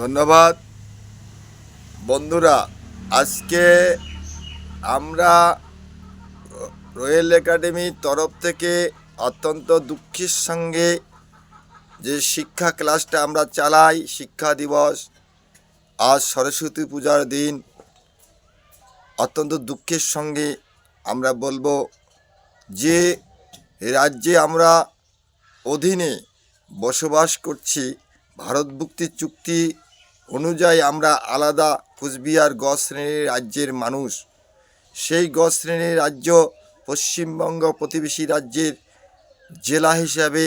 ধন্যবাদ। বন্ধুরা, আজকে আমরা রয়্যাল একাডেমির তরফ থেকে অত্যন্ত দুঃখের সঙ্গে যে শিক্ষা ক্লাসটা আমরা চালাই, শিক্ষা দিবস, আজ সরস্বতী পূজার দিন, অত্যন্ত দুঃখের সঙ্গে আমরা বলব যে রাজ্যে আমরা অধীনে বসবাস করছি, ভারতভুক্তি চুক্তি অনুযায়ী আমরা আলাদা কুচবিহার গ শ্রেণির রাজ্যের মানুষ। সেই গ শ্রেণির রাজ্য পশ্চিমবঙ্গ প্রতিবেশী রাজ্যের জেলা হিসাবে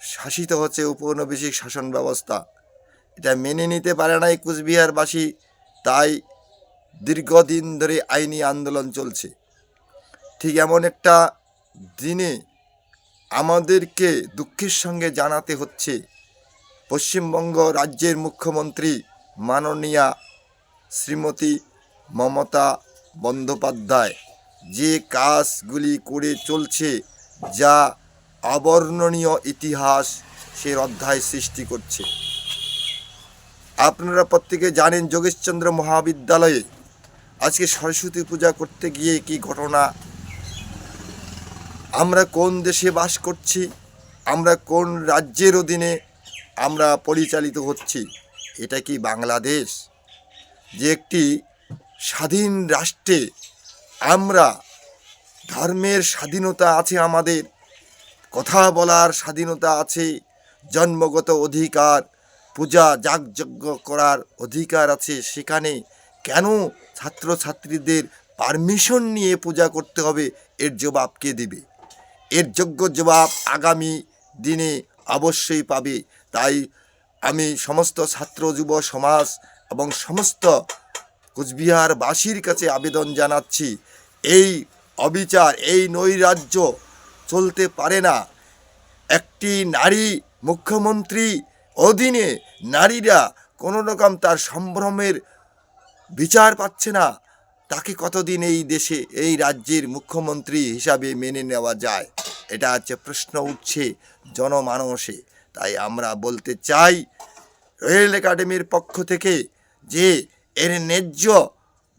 শাসিত হচ্ছে উপনিবেশিক শাসন ব্যবস্থা। এটা মেনে নিতে পারে নাই কুচবিহারবাসী, তাই দীর্ঘদিন ধরে আইনি আন্দোলন চলছে। ঠিক এমন একটা দিনে আমাদেরকে দুঃখের সঙ্গে জানাতে হচ্ছে। পশ্চিমবঙ্গ রাজ্যের মুখ্যমন্ত্রী মাননীয়া শ্রীমতী মমতা বন্দ্যোপাধ্যায়। যে কাজগুলি করে চলছে যা অবর্ণনীয় ইতিহাস সে অধ্যায় সৃষ্টি করছে। আপনারা প্রত্যেকে জানেন যোগেশচন্দ্র মহাবিদ্যালয়ে আজকে সরস্বতী পূজা করতে গিয়ে কি ঘটনা? আমরা কোন দেশে বাস করছি? আমরা কোন রাজ্যের অধীনে আমরা পরিচালিত হচ্ছি, এটা কি বাংলাদেশ? যে একটি স্বাধীন রাষ্ট্রে আমরা ধর্মের স্বাধীনতা আছে আমাদের, কথা বলার স্বাধীনতা আছে, জন্মগত অধিকার, পূজা যাগযজ্ঞ করার অধিকার আছে, সেখানে কেন ছাত্রছাত্রীদের পারমিশন নিয়ে পূজা করতে হবে? এর জবাব কে দেবে? এর যোগ্য জবাব আগামী দিনে অবশ্যই পাবে। তাই আমি সমস্ত ছাত্র, যুব, সমাজ এবং সমস্ত কুচবিহারবাসীর কাছে আবেদন জানাচ্ছি, এই অবিচার, এই নৈরাজ্য চলতে পারে না। একটি নারী মুখ্যমন্ত্রী অধীনে নারীরা কোনো রকম তার সম্ভ্রমের বিচার পাচ্ছে না। তাকে কতদিন এই দেশে, এই রাজ্যের মুখ্যমন্ত্রী হিসাবে মেনে নেওয়া যায়? এটা হচ্ছে প্রশ্ন উঠছে জনমানসে। তাই আমরা বলতে চাই রয়্যাল একাডেমির পক্ষ থেকে যে এর ন্যায্য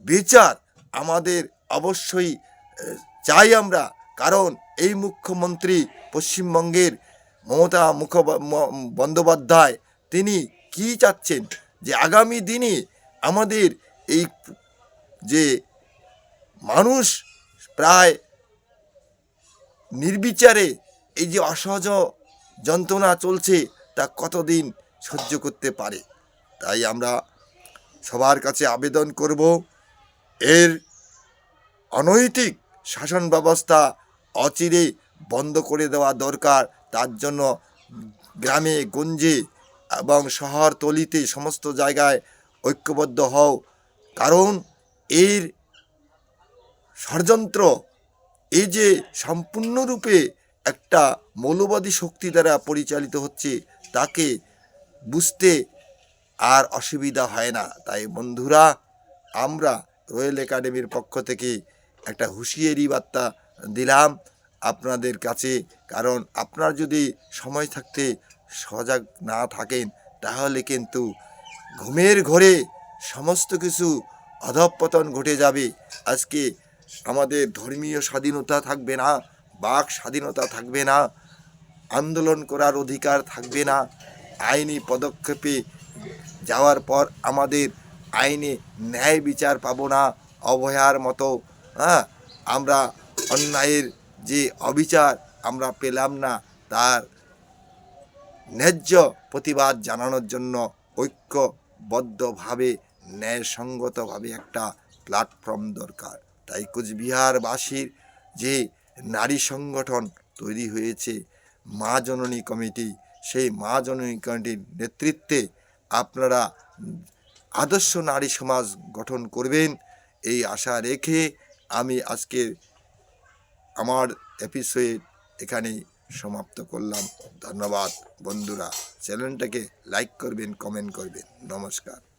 বিচার আমাদের অবশ্যই চাই আমরা। কারণ এই মুখ্যমন্ত্রী পশ্চিমবঙ্গের মমতা মুখ বন্দ্যোপাধ্যায়, তিনি কি চাচ্ছেন? যে আগামী দিনে আমাদের এই যে মানুষ প্রায় নির্বিচারে এই যে অসহজ যন্ত্রণা চলছে তা কতদিন সহ্য করতে পারে? তাই আমরা সবার কাছে আবেদন করব, এর অনৈতিক শাসন ব্যবস্থা অচিরে বন্ধ করে দেওয়া দরকার। তার জন্য গ্রামে, গঞ্জে এবং শহরতলিতে সমস্ত জায়গায় ঐক্যবদ্ধ হও। কারণ এর ষড়যন্ত্র এই যে সম্পূর্ণরূপে একটা মৌলবাদী শক্তি দ্বারা পরিচালিত হচ্ছে, তাকে বুঝতে আর অসুবিধা হয় না। তাই বন্ধুরা, আমরা রয়্যাল একাডেমির পক্ষ থেকে একটা হুঁশিয়ারি বার্তা দিলাম আপনাদের কাছে। কারণ আপনার যদি সময় থাকতে সজাগ না থাকেন, তাহলে কিন্তু ঘুমের ঘরে সমস্ত কিছু অধঃপতন ঘটে যাবে। আজকে আমাদের ধর্মীয় স্বাধীনতা থাকবে না, বাক স্বাধীনতা থাকবে না, আন্দোলন করার অধিকার থাকবে না, আইনি পদক্ষেপে যাওয়ার পর আমাদের আইনে ন্যায় বিচার পাবো না, অবহেয়ার মতো হ্যাঁ? আমরা অন্যায়ের যে অবিচার আমরা পেলাম না, তার ন্যায্য প্রতিবাদ জানানোর জন্য ঐক্যবদ্ধভাবে, ন্যায়সঙ্গতভাবে একটা প্ল্যাটফর্ম দরকার। তাই কুচবিহারবাসীর যে নারী সংগঠন তৈরি হয়েছে, মা জননী কমিটি, সেই মা জননী কমিটির নেতৃত্বে আপনারা আদর্শ নারী সমাজ গঠন করবেন এই আশা রেখে আমি আজকে আমার এপিসোড এখানে সমাপ্ত করলাম। ধন্যবাদ বন্ধুরা। চ্যানেলটাকে লাইক করবেন কমেন্ট করবেন। নমস্কার।